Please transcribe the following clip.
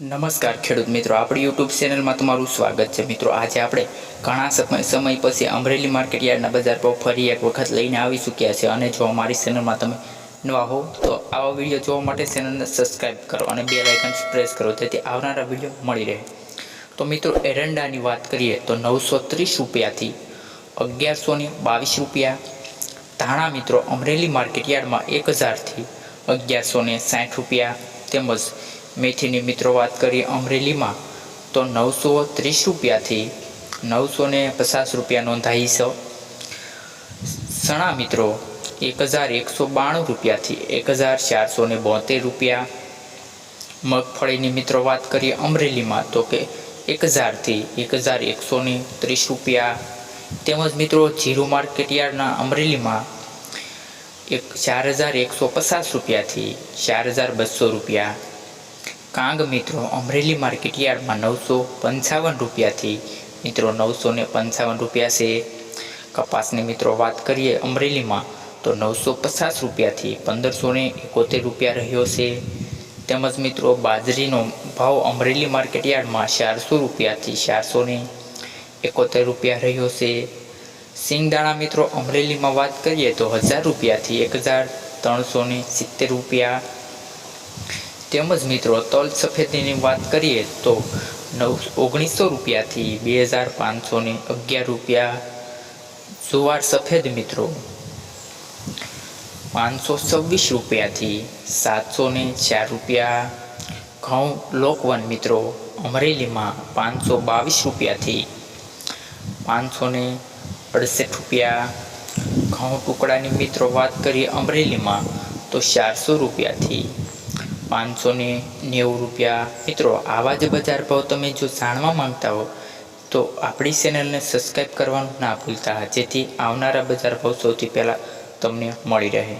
નમસ્કાર ખેડૂત મિત્રો, આપણી યુટ્યુબ ચેનલમાં તમારું સ્વાગત છે. મિત્રો, આજે આપણે ઘણા સમય સમય પછી અમરેલી માર્કેટ યાર્ડના બજાર પર ફરી એક વખત લઈને આવી ચૂક્યા છે અને જો અમારી ચેનલમાં તમે નવા હો, તો આવા વીડિયો જોવા માટે ચેનલને સબસ્ક્રાઈબ કરો અને બે લાઇકન પ્રેસ કરો, જેથી આવનારા વીડિયો મળી રહે. તો મિત્રો, એરંડાની વાત કરીએ તો નવસો ત્રીસ રૂપિયાથી અગિયારસો ને બાવીસ રૂપિયા. ધાણા મિત્રો, અમરેલી માર્કેટ યાર્ડમાં એક હજારથી અગિયારસો ને સાઠ રૂપિયા તેમજ મેથીની મિત્રો વાત કરીએ અમરેલીમાં, તો નવસો ત્રીસ રૂપિયાથી નવસો ને પચાસ રૂપિયા નોંધાઈ છે સણા મિત્રો, એક હજાર એકસો બાણું રૂપિયાથી એક હજાર ચારસો ને બોતેર રૂપિયા. મગફળીની મિત્રો વાત કરીએ અમરેલીમાં, તો કે એક હજારથી એક હજાર એકસો ને ત્રીસ રૂપિયા. તેમજ મિત્રો, જીરો માર્કેટ અમરેલીમાં એક ચાર હજાર એકસો પચાસ રૂપિયાથી ચાર હજાર બસો રૂપિયા. કાંગ મિત્રો અમરેલી માર્કેટ યાર્ડમાં નવસો પંચાવન રૂપિયાથી મિત્રો નવસો ને પંચાવન રૂપિયા છે. કપાસની મિત્રો વાત કરીએ અમરેલીમાં, તો નવસો પચાસ રૂપિયાથી પંદરસો ને એકોતેર રૂપિયા રહ્યો છે. તેમજ મિત્રો બાજરીનો ભાવ અમરેલી માર્કેટ યાર્ડમાં ચારસો રૂપિયાથી ચારસો ને એકોતેર રૂપિયા રહ્યો છે. સિંગદાણા મિત્રો અમરેલીમાં વાત કરીએ તો હજાર રૂપિયાથી એક હજાર ત્રણસો સિત્તેર રૂપિયા તેમજ મિત્રો, તલ સફેદીની વાત કરીએ તો નવ ઓગણીસો રૂપિયાથી બે હજાર પાંચસો ને અગિયાર રૂપિયા જુવાર સફેદ મિત્રો, પાંચસો છવ્વીસ રૂપિયાથી સાતસો ને ચાર રૂપિયા ઘઉં લોકવન મિત્રો, અમરેલીમાં પાંચસો બાવીસ રૂપિયાથી પાંચસો ને અડસઠ રૂપિયા ઘઉં ટુકડાની મિત્રો વાત કરીએ અમરેલીમાં તો ચારસો રૂપિયાથી પાંચસો ને નેવું રૂપિયા. મિત્રો, આવા જ બજાર ભાવ તમે જો જાણવા માંગતા હો, તો આપણી ચેનલને સબસ્ક્રાઈબ કરવાનું ના ભૂલતા. જેથી આવનારા બજાર ભાવ સૌથી પહેલાં તમને મળી રહે.